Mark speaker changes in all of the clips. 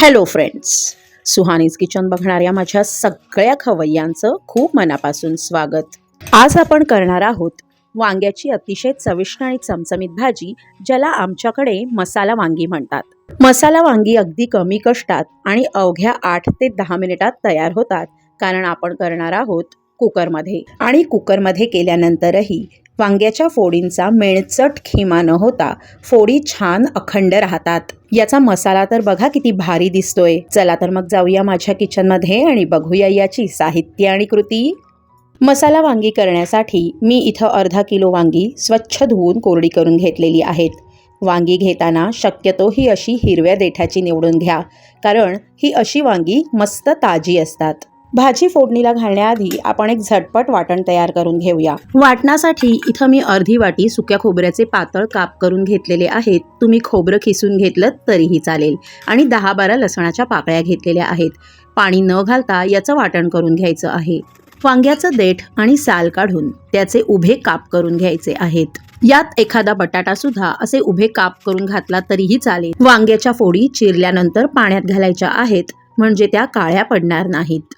Speaker 1: Hello friends Suhani's kitchen बघणाऱ्या माझ्या सगळ्या खवय्यांचं खूप मनापासून स्वागत. आज आपण करणार आहोत वांग्याची अतिशय चविष्ट आणि चमचमीत भाजी ज्याला आमच्याकडे मसाला वांगी म्हणतात. मसाला वांगी अगदी कमी कष्टात आणि अवघ्या आठ ते दहा मिनिटात तयार होतात कारण आपण करणार आहोत कुकरमध्ये. आणि कुकरमध्ये केल्यानंतरही वांग्याच्या फोडींचा मेळचट खिमा न होता फोडी छान अखंड राहतात. याचा मसाला तर बघा किती भारी दिसतोय. चला तर मग जाऊया माझ्या किचनमध्ये आणि बघूया याची साहित्य आणि कृती. मसाला वांगी करण्यासाठी मी इथं अर्धा किलो वांगी स्वच्छ धुवून कोरडी करून घेतलेली आहेत. वांगी घेताना शक्यतो ही अशी हिरव्या देठाची निवडून घ्या कारण ही अशी वांगी मस्त ताजी असतात. भाजी फोडणीला घालण्याआधी आपण एक झटपट वाटण तयार करून घेऊया. वाटणासाठी इथं मी अर्धी वाटी सुक्या खोबऱ्याचे पातळ काप करून घेतलेले आहेत. तुम्ही खोबरं खिसून घेतलं तरीही चालेल. आणि दहा बारा लसणाच्या पाकळ्या घेतलेल्या आहेत. पाणी न घालता याचं वाटण करून घ्यायचं आहे. वांग्याचं देठ आणि साल काढून त्याचे उभे काप करून घ्यायचे आहेत. यात एखादा बटाटा सुद्धा असे उभे काप करून घातला तरीही चालेल. वांग्याच्या फोडी चिरल्यानंतर पाण्यात घालायच्या आहेत. म्हणजे त्या काळ्या पडणार नाहीत.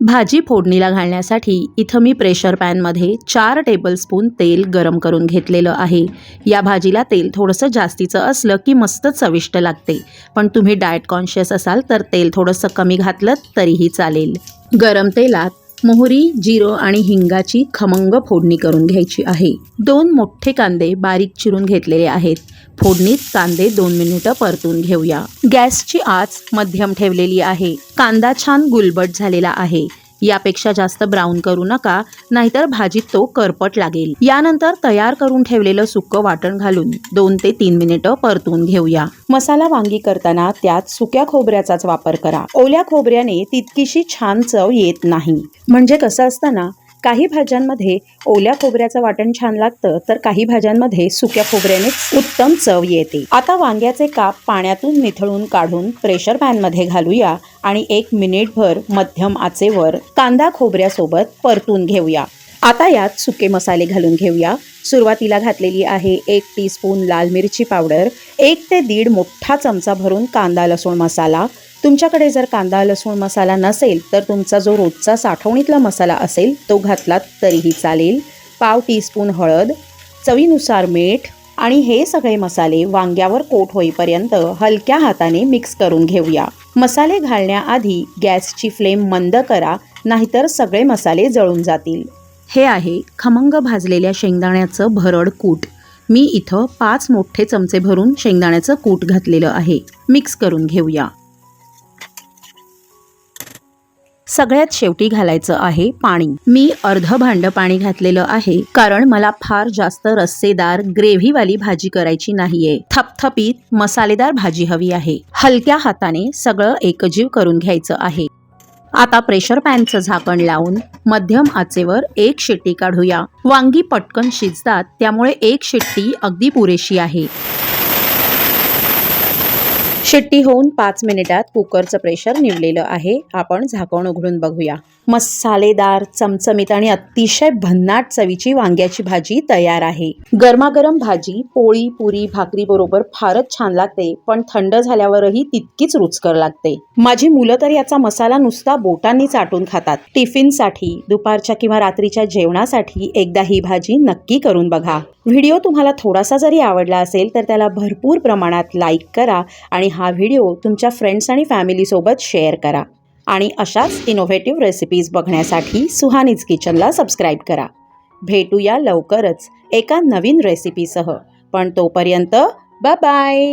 Speaker 1: भाजी फोडणीला घालण्यासाठी इथं मी प्रेशर पॅनमध्ये चार टेबलस्पून तेल गरम करून घेतलेलं आहे. या भाजीला तेल थोडंसं जास्तीचं असलं की मस्त चविष्ट लागते. पण तुम्ही डाएट कॉन्शियस असाल तर तेल थोडंसं कमी घातलं तरीही चालेल. गरम तेलात मोहरी जिरं आणि हिंगाची खमंग फोडणी करून घ्यायची आहे. दोन मोठे कांदे बारीक चिरून घेतलेले आहेत. फोडणीत कांदे दोन मिनिटं परतून घेऊया. गॅसची आच मध्यम ठेवलेली आहे. कांदा छान गुलबट झालेला आहे. यापेक्षा जास्त ब्राऊन करू नका नाहीतर भाजीत तो करपट लागेल. यानंतर तयार करून ठेवलेलं सुकं वाटण घालून दोन ते तीन मिनिटं परतून घेऊया. मसाला वांगी करताना त्यात सुक्या खोबऱ्याचाच वापर करा. ओल्या खोबऱ्याने तितकीशी छान चव येत नाही. म्हणजे कसं असतं ना काही भाज्यांमध्ये ओल्या खोबऱ्याचं वाटण छान लागतं तर काही भाज्यांमध्ये सुक्या खोबऱ्याने उत्तम चव येते. आता वांग्याचे काप पाण्यातून निथळून काढून प्रेशर पॅनमध्ये घालूया आणि एक मिनिटभर मध्यम आचेवर कांदा खोबऱ्यासोबत परतून घेऊया. आता यात सुके मसाले घालून घेऊया. सुरुवातीला घातलेली आहे एक टीस्पून लाल मिरची पावडर एक ते दीड मोठा चमचा भरून कांदा लसूण मसाला. तुमच्याकडे जर कांदा लसूण मसाला नसेल तर तुमचा जो रोजचा साठवणीतला मसाला असेल तो घातलात तरीही चालेल. पाव टीस्पून हळद चवीनुसार मीठ आणि हे सगळे मसाले वांग्यावर कोट होईपर्यंत हलक्या हाताने मिक्स करून घेऊया. मसाले घालण्याआधी गॅसची फ्लेम मंद करा नाहीतर सगळे मसाले जळून जातील. हे आहे खमंग भाजलेल्या शेंगदाण्याचं भरड कूट. मी इथं पाच मोठे चमचे भरून शेंगदाण्याचं कूट घातलेलं आहे. मिक्स करून घेऊया. सगळ्यात शेवटी घालायचं आहे पाणी. मी अर्ध भांड पाणी घातलेलं आहे कारण मला फार जास्त रस्सेदार ग्रेव्हीवाली भाजी करायची नाहीये. थपथपीत मसालेदार भाजी हवी आहे. हलक्या हाताने सगळं एकजीव करून घ्यायचं आहे. आता प्रेशर पॅनचं झाकण लावून मध्यम आचेवर एक शिट्टी काढूया. वांगी पटकन शिजतात त्यामुळे एक शिट्टी अगदी पुरेशी आहे. शिट्टी होऊन पाच मिनिटात कुकरचं प्रेशर निवलेलं आहे. आपण झाकण उघडून बघूया. मसालेदार चमचमीत आणि अतिशय भन्नाट चवीची वांग्याची भाजी तयार आहे. गरमागरम भाजी पोळी पुरी भाकरी बरोबर फारच छान लागते पण थंड झाल्यावरही तितकीच रुचकर लागते. माझी मुलं तर याचा मसाला नुसता बोटांनी चाटून खातात. टिफिनसाठी दुपारच्या किंवा रात्रीच्या जेवणासाठी एकदा ही भाजी नक्की करून बघा. व्हिडिओ तुम्हाला थोडासा जरी आवडला असेल तर त्याला भरपूर प्रमाणात लाईक करा आणि हा व्हिडिओ तुमच्या फ्रेंड्स आणि फॅमिलीसोबत शेअर करा. आणि अशाच इनोव्हेटिव्ह रेसिपीज बघण्यासाठी सुहानीज किचनला सबस्क्राईब करा. भेटूया लवकरच एका नवीन रेसिपीसह पण तोपर्यंत बाय बाय